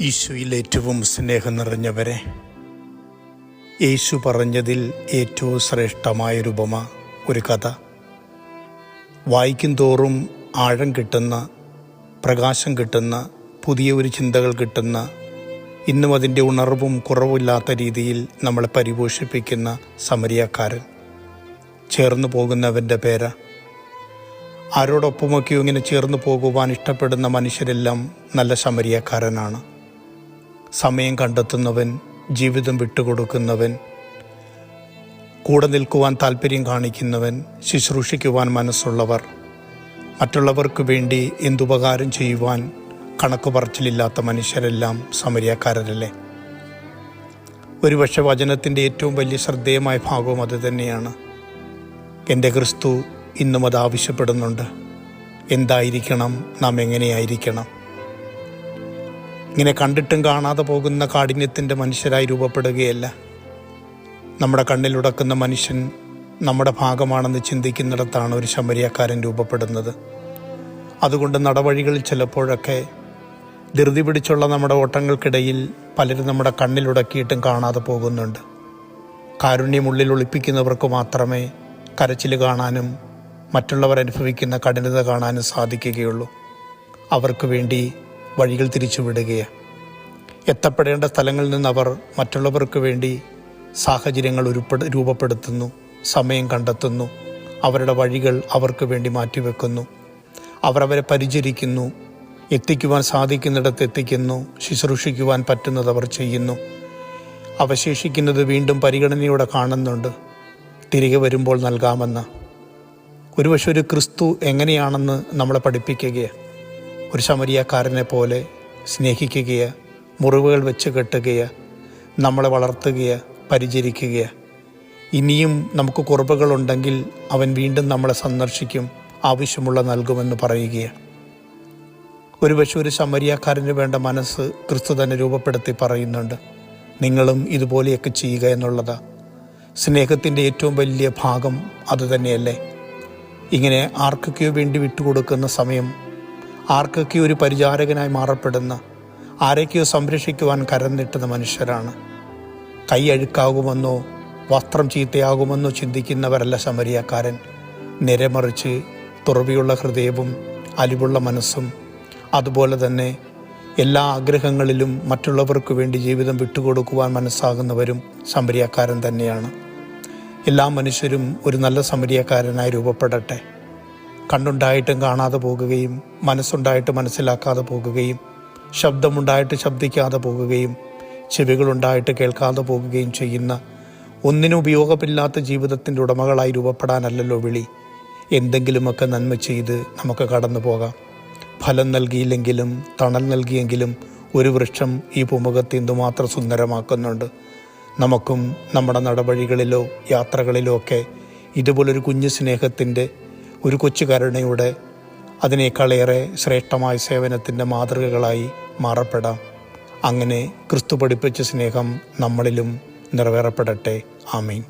ഈശോയിൽ ഏറ്റവും സ്നേഹം നിറഞ്ഞവരെ യേശു പറഞ്ഞതിൽ ഏറ്റവും ശ്രേഷ്ഠമായ ഉപമ ഒരു കഥ. വായിക്കും തോറും ആഴം കിട്ടുന്ന പ്രകാശം കിട്ടുന്ന പുതിയ ഒരു ചിന്തകൾ കിട്ടുന്ന ഇന്നും അതിന്റെ ഉണർവും കുറവില്ലാത്ത രീതിയിൽ നമ്മളെ പരിപോഷിപ്പിക്കുന്ന സമരിയക്കാരൻ. ചേർന്ന് പോകുന്നവന്റെ പേര. ആരോടൊപ്പമൊക്കെയോ ഇങ്ങനെ ചേർന്ന് പോകുവാൻ ഇഷ്ടപ്പെടുന്ന മനുഷ്യരെല്ലാം നല്ല സമരിയക്കാരനാണ്. സമയം കണ്ടെത്തുന്നവൻ ജീവിതം വിട്ടുകൊടുക്കുന്നവൻ കൂടെ നിൽക്കുവാൻ താല്പര്യം കാണിക്കുന്നവൻ ശുശ്രൂഷിക്കുവാൻ മനസ്സുള്ളവർ മറ്റുള്ളവർക്ക് വേണ്ടി എന്തുപകാരം ചെയ്യുവാൻ കണക്ക് പറച്ചിലില്ലാത്ത മനുഷ്യരെല്ലാം സമരിയാക്കാരല്ലേ ഒരുപക്ഷെ വചനത്തിന്റെ ഏറ്റവും വലിയ ശ്രദ്ധേയമായ ഭാഗവും അത് തന്നെയാണ്. എന്റെ ക്രിസ്തു ഇന്നും അത് ആവശ്യപ്പെടുന്നുണ്ട്. എന്തായിരിക്കണം? നാം എങ്ങനെയായിരിക്കണം? ഇങ്ങനെ കണ്ടിട്ടും കാണാതെ പോകുന്ന കാഠിന്യത്തിന്റെ മനുഷ്യരായി രൂപപ്പെടുകയല്ല. നമ്മുടെ കണ്ണിലുടക്കുന്ന മനുഷ്യൻ നമ്മുടെ ഭാഗമാണെന്ന് ചിന്തിക്കുന്നിടത്താണ് ഒരു ശമരിയക്കാരൻ രൂപപ്പെടുന്നത്. അതുകൊണ്ട് നടവഴികളിൽ ചിലപ്പോഴൊക്കെ ധൃതി പിടിച്ചുള്ള നമ്മുടെ ഓട്ടങ്ങൾക്കിടയിൽ പലരും നമ്മുടെ കണ്ണിലുടക്കിയിട്ടും കാണാതെ പോകുന്നുണ്ട്. കാരുണ്യമുള്ളിൽ ഒളിപ്പിക്കുന്നവർക്ക് മാത്രമേ കരച്ചിൽ കാണാനും മറ്റുള്ളവർ അനുഭവിക്കുന്ന കഠിനത കാണാനും സാധിക്കുകയുള്ളൂ. അവർക്ക് വേണ്ടി വഴികൾ തിരിച്ചുവിടുകയാണ്. എത്തപ്പെടേണ്ട സ്ഥലങ്ങളിൽ നിന്ന് അവർ മറ്റുള്ളവർക്ക് വേണ്ടി സാഹചര്യങ്ങൾ ഉരുപ്പെ രൂപപ്പെടുത്തുന്നു സമയം കണ്ടെത്തുന്നു അവരുടെ വഴികൾ അവർക്ക് വേണ്ടി മാറ്റിവെക്കുന്നു. അവരവരെ പരിചരിക്കുന്നു എത്തിക്കുവാൻ സാധിക്കുന്നിടത്ത് എത്തിക്കുന്നു ശുശ്രൂഷിക്കുവാൻ പറ്റുന്നത് അവർ ചെയ്യുന്നു. അവശേഷിക്കുന്നത് വീണ്ടും പരിഗണനയോടെ കാണുന്നുണ്ട്. തിരികെ വരുമ്പോൾ നൽകാമെന്ന്. ഒരുപക്ഷെ ഒരു ക്രിസ്തു എങ്ങനെയാണെന്ന് നമ്മളെ പഠിപ്പിക്കുകയാണ്. ഒരു ശമരിയക്കാരനെ പോലെ സ്നേഹിക്കുകയ മുറിവുകൾ വെച്ച് കെട്ടുകയോ നമ്മളെ വളർത്തുകയോ പരിചരിക്കുകയോ. ഇനിയും നമുക്ക് കുറവുകളുണ്ടെങ്കിൽ അവൻ വീണ്ടും നമ്മളെ സന്ദർശിക്കും ആവശ്യമുള്ള നൽകുമെന്ന് പറയുകയാണ് ഒരുപക്ഷെ ഒരു ശമരിയക്കാരന് വേണ്ട മനസ്സ് ക്രിസ്തു തന്നെ രൂപപ്പെടുത്തി പറയുന്നുണ്ട്. നിങ്ങളും ഇതുപോലെയൊക്കെ ചെയ്യുക എന്നുള്ളതാ. സ്നേഹത്തിന്റെ ഏറ്റവും വലിയ ഭാഗം അതുതന്നെയല്ലേ ഇങ്ങനെ ആർക്കൊക്കെയോ വേണ്ടി വിട്ടുകൊടുക്കുന്ന സമയം ആർക്കൊക്കെ ഒരു പരിചാരകനായി മാറപ്പെടുന്ന ആരൊക്കെയോ സംരക്ഷിക്കുവാൻ കരം നീട്ടുന്ന മനുഷ്യരാണ്. കൈ അഴുക്കാകുമെന്നോ വസ്ത്രം ചീത്തയാകുമെന്നോ ചിന്തിക്കുന്നവരല്ല ശമരിയക്കാരൻ നിരമറിച്ച് തുറവിയുള്ള ഹൃദയവും അലിവുള്ള മനസ്സും. അതുപോലെ തന്നെ എല്ലാ ആഗ്രഹങ്ങളിലും മറ്റുള്ളവർക്ക് വേണ്ടി ജീവിതം വിട്ടുകൊടുക്കുവാൻ മനസ്സാകുന്നവരും സമരിയക്കാരൻ തന്നെയാണ്. എല്ലാ മനുഷ്യരും ഒരു നല്ല സമരിയക്കാരനായി രൂപപ്പെടട്ടെ. കണ്ടുണ്ടായിട്ടും കാണാതെ പോകുകയും മനസ്സുണ്ടായിട്ട് മനസ്സിലാക്കാതെ പോകുകയും ശബ്ദമുണ്ടായിട്ട് ശബ്ദിക്കാതെ പോകുകയും ചെവികളുണ്ടായിട്ട് കേൾക്കാതെ പോകുകയും ചെയ്യുന്ന ഒന്നിനും ഉപയോഗമില്ലാത്ത ജീവിതത്തിന്റെ ഉടമകളായി രൂപപ്പെടാനല്ലല്ലോ വിളി. എന്തെങ്കിലുമൊക്കെ നന്മ ചെയ്ത് നമുക്ക് കടന്നു പോകാം. ഫലം നൽകിയില്ലെങ്കിലും തണൽ നൽകിയെങ്കിലും ഒരു വൃക്ഷം ഈ പൂമുഖത്തെ എന്തുമാത്രം സുന്ദരമാക്കുന്നുണ്ട്. നമുക്കും നമ്മുടെ നടപടികളിലോ യാത്രകളിലോ ഒക്കെ ഇതുപോലൊരു കുഞ്ഞു സ്നേഹത്തിന്റെ ഒരു കൊച്ചു കരുണയുടെ അതിനേക്കാളേറെ ശ്രേഷ്ഠമായ സേവനത്തിന്റെ മാതൃകകളായി മാറപ്പെടാം. അങ്ങനെ ക്രിസ്തു പഠിപ്പിച്ച സ്നേഹം നമ്മളിലും നിറവേറപ്പെടട്ടെ. ആമീൻ.